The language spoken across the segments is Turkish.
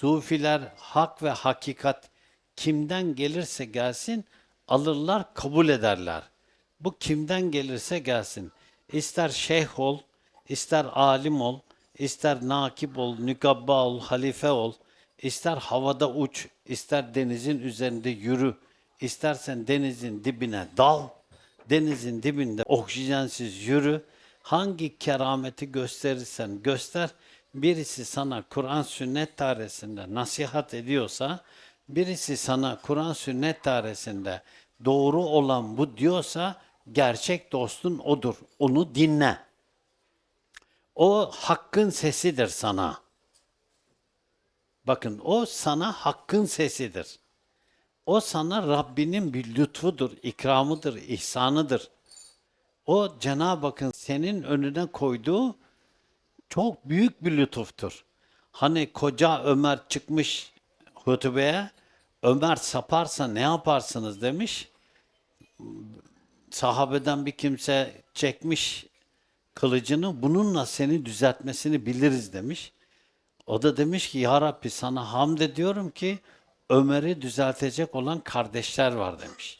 Sufiler hak ve hakikat kimden gelirse gelsin alırlar, kabul ederler. Bu kimden gelirse gelsin. İster şeyh ol, ister alim ol, ister nakip ol, nükabba ol, halife ol, ister havada uç, ister denizin üzerinde yürü, istersen denizin dibine dal, denizin dibinde oksijensiz yürü, hangi kerameti gösterirsen göster, birisi sana Kur'an sünnet dairesinde nasihat ediyorsa, birisi sana Kur'an sünnet dairesinde doğru olan bu diyorsa, gerçek dostun odur. Onu dinle. O hakkın sesidir sana. Bakın o sana hakkın sesidir. O sana Rabbinin bir lütfudur, ikramıdır, ihsanıdır. O Cenab-ı Hakk'ın senin önüne koyduğu çok büyük bir lütuftur. Hani koca Ömer çıkmış hutbeye, Ömer saparsa ne yaparsınız demiş. Sahabeden bir kimse çekmiş kılıcını, bununla seni düzeltmesini biliriz demiş. O da demiş ki ya Rabbi sana hamd ediyorum ki Ömer'i düzeltecek olan kardeşler var demiş.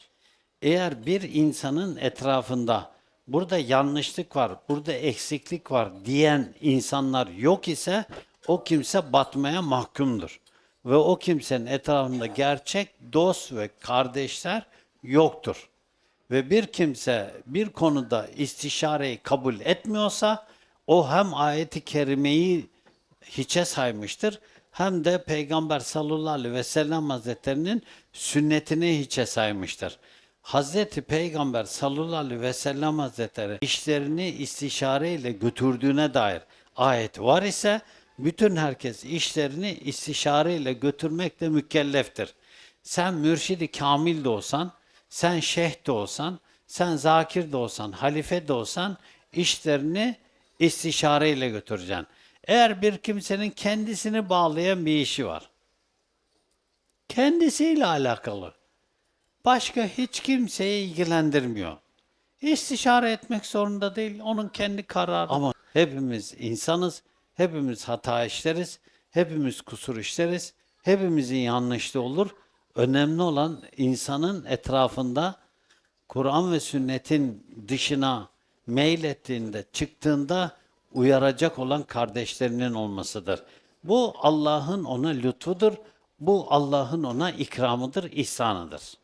Eğer bir insanın etrafında burada yanlışlık var, burada eksiklik var diyen insanlar yok ise o kimse batmaya mahkumdur. Ve o kimsenin etrafında gerçek dost ve kardeşler yoktur. Ve bir kimse bir konuda istişareyi kabul etmiyorsa o hem ayeti kerimeyi hiçe saymıştır hem de Peygamber sallallahu aleyhi ve sellem hazretlerinin sünnetini hiçe saymıştır. Hazreti Peygamber sallallahu aleyhi ve sellem hazretleri işlerini istişare ile götürdüğüne dair ayet var ise bütün herkes işlerini istişare ile götürmekle mükelleftir. Sen mürşidi kamil de olsan, sen şeyh de olsan, sen zakir de olsan, halife de olsan işlerini istişare ile götüreceksin. Eğer bir kimsenin kendisini bağlayan bir işi var. Kendisiyle alakalı. Başka hiç kimseyi ilgilendirmiyor. İstişare etmek zorunda değil. Onun kendi kararı. Ama hepimiz insanız. Hepimiz hata işleriz. Hepimiz kusur işleriz. Hepimizin yanlışlığı olur. Önemli olan insanın etrafında Kur'an ve sünnetin dışına meylettiğinde, çıktığında uyaracak olan kardeşlerinin olmasıdır. Bu Allah'ın ona lütfudur. Bu Allah'ın ona ikramıdır, ihsanıdır.